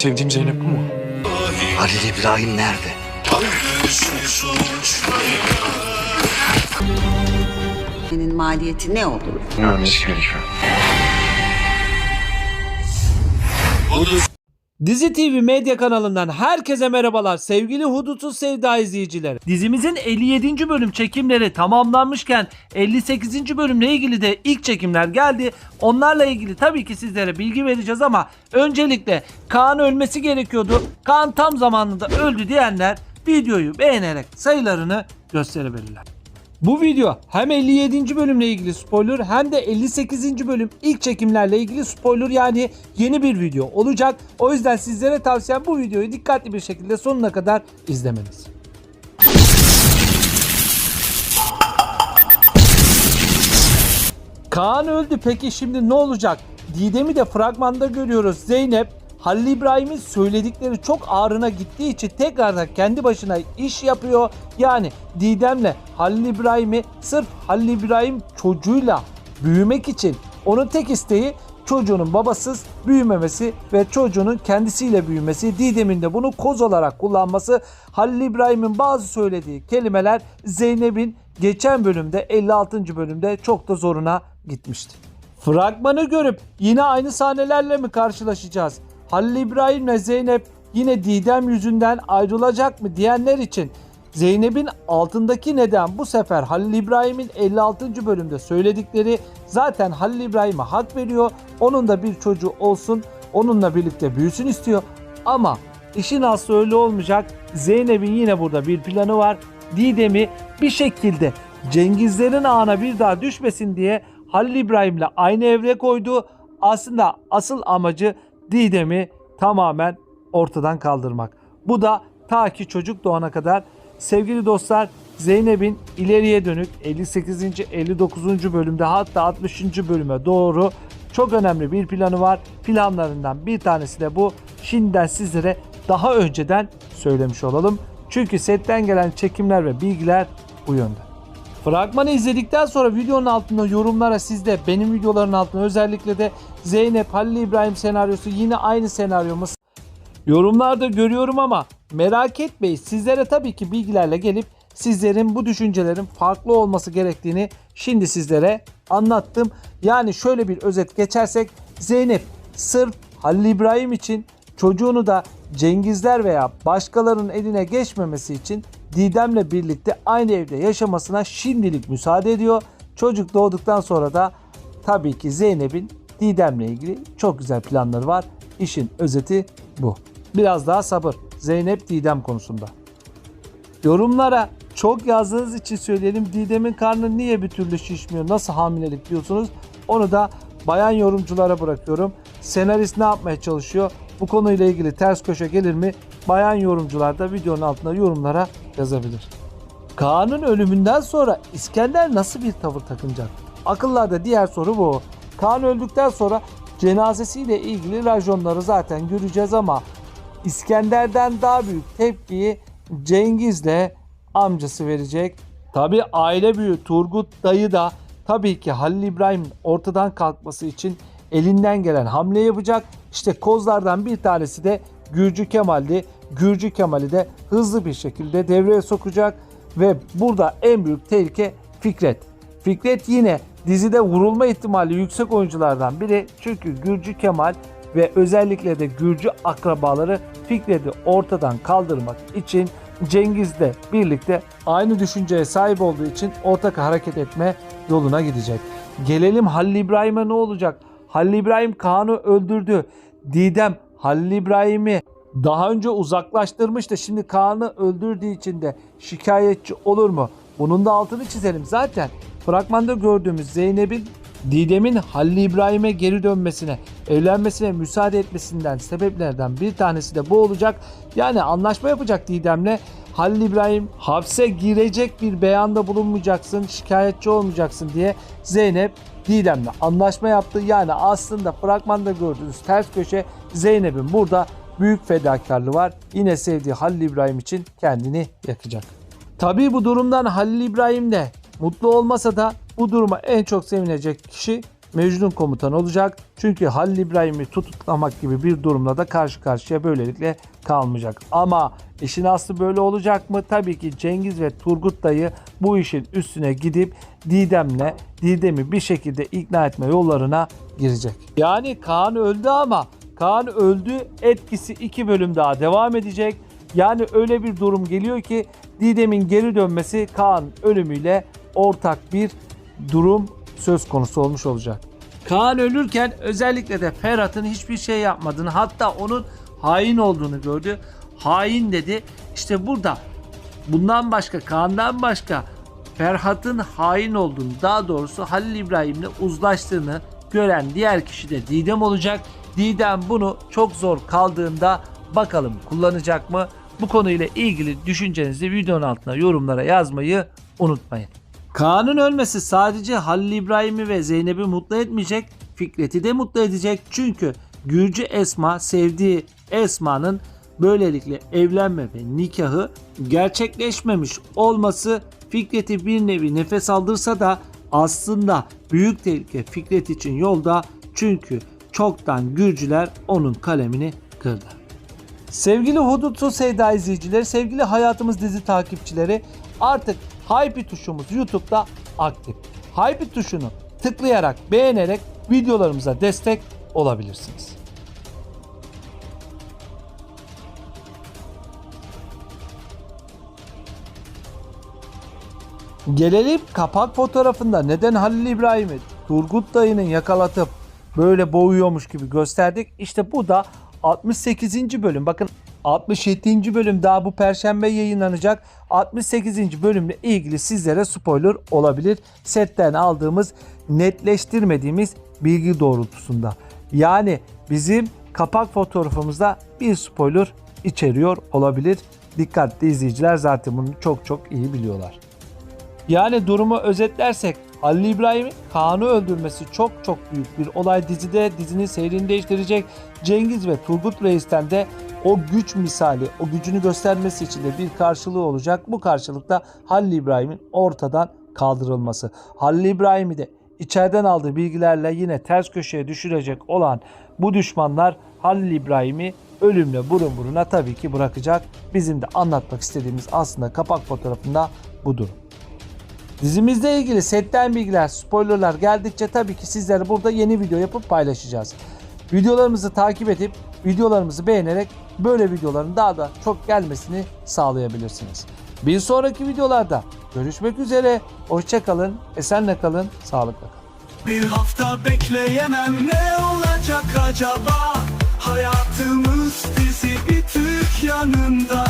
Sevdiğim Zeynep bu mu? Halil İbrahim nerede? Senin maliyeti ne olur? Ölmesi gerekiyor. Dizi TV medya kanalından herkese merhabalar sevgili Hudutsuz Sevda izleyicileri. Dizimizin 57. bölüm çekimleri tamamlanmışken 58. bölümle ilgili de ilk çekimler geldi. Onlarla ilgili tabii ki sizlere bilgi vereceğiz ama öncelikle Kaan ölmesi gerekiyordu. Kaan tam zamanında öldü diyenler videoyu beğenerek sayılarını gösterebilirler. Bu video hem 57. bölümle ilgili spoiler hem de 58. bölüm ilk çekimlerle ilgili spoiler yani yeni bir video olacak. O yüzden sizlere tavsiyem bu videoyu dikkatli bir şekilde sonuna kadar izlemeniz. Kaan öldü peki şimdi ne olacak? Didem'i de fragmanda görüyoruz. Zeynep Halil İbrahim'in söyledikleri çok ağrına gittiği için tekrardan kendi başına iş yapıyor. Yani Didem'le Halil İbrahim'i sırf Halil İbrahim çocuğuyla büyümek için onun tek isteği çocuğunun babasız büyümemesi ve çocuğunun kendisiyle büyümesi. Didem'in de bunu koz olarak kullanması. Halil İbrahim'in bazı söylediği kelimeler Zeynep'in geçen bölümde 56. bölümde çok da zoruna gitmişti. Fragmanı görüp yine aynı sahnelerle mi karşılaşacağız? Halil İbrahim ile Zeynep yine Didem yüzünden ayrılacak mı diyenler için Zeynep'in altındaki neden bu sefer Halil İbrahim'in 56. bölümde söyledikleri zaten Halil İbrahim'e hak veriyor. Onun da bir çocuğu olsun, onunla birlikte büyüsün istiyor. Ama işin aslı öyle olmayacak. Zeynep'in yine burada bir planı var. Didem'i bir şekilde Cengizlerin ağına bir daha düşmesin diye Halil İbrahim'le aynı evre koydu. Aslında asıl amacı Didem'i tamamen ortadan kaldırmak. Bu da ta ki çocuk doğana kadar sevgili dostlar Zeynep'in ileriye dönük 58. 59. bölümde hatta 60. bölüme doğru çok önemli bir planı var. Planlarından bir tanesi de bu. Şimdiden sizlere daha önceden söylemiş olalım. Çünkü setten gelen çekimler ve bilgiler bu yönde. Fragmanı izledikten sonra videonun altında yorumlara sizde benim videoların altına özellikle de Zeynep Halil İbrahim senaryosu yine aynı senaryo mu? Yorumlarda görüyorum ama merak etmeyin sizlere tabii ki bilgilerle gelip sizlerin bu düşüncelerin farklı olması gerektiğini şimdi sizlere anlattım. Yani şöyle bir özet geçersek Zeynep sırf Halil İbrahim için çocuğunu da Cengizler veya başkalarının eline geçmemesi için Didem'le birlikte aynı evde yaşamasına şimdilik müsaade ediyor. Çocuk doğduktan sonra da tabii ki Zeynep'in Didem'le ilgili çok güzel planları var. İşin özeti bu. Biraz daha sabır. Zeynep Didem konusunda. Yorumlara çok yazdığınız için söyleyelim. Didem'in karnı niye bir türlü şişmiyor? Nasıl hamilelik diyorsunuz? Onu da bayan yorumculara bırakıyorum. Senarist ne yapmaya çalışıyor? Bu konuyla ilgili ters köşe gelir mi? Bayan yorumcular da videonun altına yorumlara yazabilir. Kaan'ın ölümünden sonra İskender nasıl bir tavır takınacak? Akıllarda diğer soru bu. Kaan öldükten sonra cenazesiyle ilgili rajonları zaten göreceğiz ama İskender'den daha büyük tepkiyi Cengiz'le amcası verecek. Tabi aile büyüğü Turgut dayı da tabii ki Halil İbrahim'in ortadan kalkması için elinden gelen hamle yapacak. İşte kozlardan bir tanesi de Gürcü Kemal'di. Gürcü Kemal'i de hızlı bir şekilde devreye sokacak ve burada en büyük tehlike Fikret. Fikret yine dizide vurulma ihtimali yüksek oyunculardan biri. Çünkü Gürcü Kemal ve özellikle de Gürcü akrabaları Fikret'i ortadan kaldırmak için Cengiz'le birlikte aynı düşünceye sahip olduğu için ortak hareket etme yoluna gidecek. Gelelim Halil İbrahim'e ne olacak? Halil İbrahim Kaan'ı öldürdü. Didem Halil İbrahim'i daha önce uzaklaştırmıştı. Şimdi Kaan'ı öldürdüğü için de şikayetçi olur mu? Bunun da altını çizelim. Zaten fragmanda gördüğümüz Zeynep'in Didem'in Halil İbrahim'e geri dönmesine, evlenmesine müsaade etmesinden sebeplerden bir tanesi de bu olacak. Yani anlaşma yapacak Didem'le. Halil İbrahim hapse girecek bir beyanda bulunmayacaksın, şikayetçi olmayacaksın diye Zeynep Didem'le anlaşma yaptı. Yani aslında fragmanda gördüğünüz ters köşe Zeynep'in burada büyük fedakarlığı var. Yine sevdiği Halil İbrahim için kendini yakacak. Tabii bu durumdan Halil İbrahim de mutlu olmasa da bu duruma en çok sevinecek kişi Mecnun komutan olacak. Çünkü Halil İbrahim'i tutuklamak gibi bir durumla da karşı karşıya böylelikle kalmayacak. Ama işin aslı böyle olacak mı? Tabii ki Cengiz ve Turgut dayı bu işin üstüne gidip Didem'le Didem'i bir şekilde ikna etme yollarına girecek. Yani Kaan öldü ama Kaan öldü etkisi iki bölüm daha devam edecek. Yani öyle bir durum geliyor ki Didem'in geri dönmesi Kaan ölümüyle ortak bir durum söz konusu olmuş olacak. Kaan ölürken özellikle de Ferhat'ın hiçbir şey yapmadığını hatta onun hain olduğunu gördü. Hain dedi. İşte burada bundan başka Kaan'dan başka Ferhat'ın hain olduğunu daha doğrusu Halil İbrahim'le uzlaştığını gören diğer kişi de Didem olacak. Didem bunu çok zor kaldığında bakalım kullanacak mı? Bu konuyla ilgili düşüncenizi videonun altına yorumlara yazmayı unutmayın. Kaan'ın ölmesi sadece Halil İbrahim'i ve Zeynep'i mutlu etmeyecek, Fikret'i de mutlu edecek. Çünkü Gürcü Esma sevdiği Esma'nın böylelikle evlenme ve nikahı gerçekleşmemiş olması Fikret'i bir nevi nefes aldırsa da aslında büyük tehlike Fikret için yolda çünkü çoktan Gürcüler onun kalemini kırdı. Sevgili Hudutsuz Sevda izleyicileri, sevgili Hayatımız dizi takipçileri artık Hype tuşumuz YouTube'da aktif. Hype tuşunu tıklayarak, beğenerek videolarımıza destek olabilirsiniz. Gelelim kapak fotoğrafında neden Halil İbrahim'i Turgut dayının yakalatıp böyle boğuyormuş gibi gösterdik. İşte bu da 68. bölüm. Bakın 67. bölüm daha bu perşembe yayınlanacak. 68. bölümle ilgili sizlere spoiler olabilir. Setten aldığımız netleştirmediğimiz bilgi doğrultusunda. Yani bizim kapak fotoğrafımızda bir spoiler içeriyor olabilir. Dikkatli izleyiciler zaten bunu çok çok iyi biliyorlar. Yani durumu özetlersek Halil İbrahim'in Kaan'ı öldürmesi çok çok büyük bir olay dizide. Dizinin seyrini değiştirecek. Cengiz ve Turgut Reis'ten de o güç misali, o gücünü göstermesi için de bir karşılığı olacak. Bu karşılıkta Halil İbrahim'in ortadan kaldırılması. Halil İbrahim'i de içeriden aldığı bilgilerle yine ters köşeye düşürecek olan bu düşmanlar Halil İbrahim'i ölümle burun buruna tabii ki bırakacak. Bizim de anlatmak istediğimiz aslında kapak fotoğrafında budur. Dizimizle ilgili setten bilgiler, spoilerlar geldikçe tabii ki sizlere burada yeni video yapıp paylaşacağız. Videolarımızı takip edip videolarımızı beğenerek böyle videoların daha da çok gelmesini sağlayabilirsiniz. Bir sonraki videolarda görüşmek üzere. Hoşçakalın, esenle kalın, sağlıkla kalın. Bir hafta bekleyemem ne olacak acaba Hayatımız dizi bir Türk yanında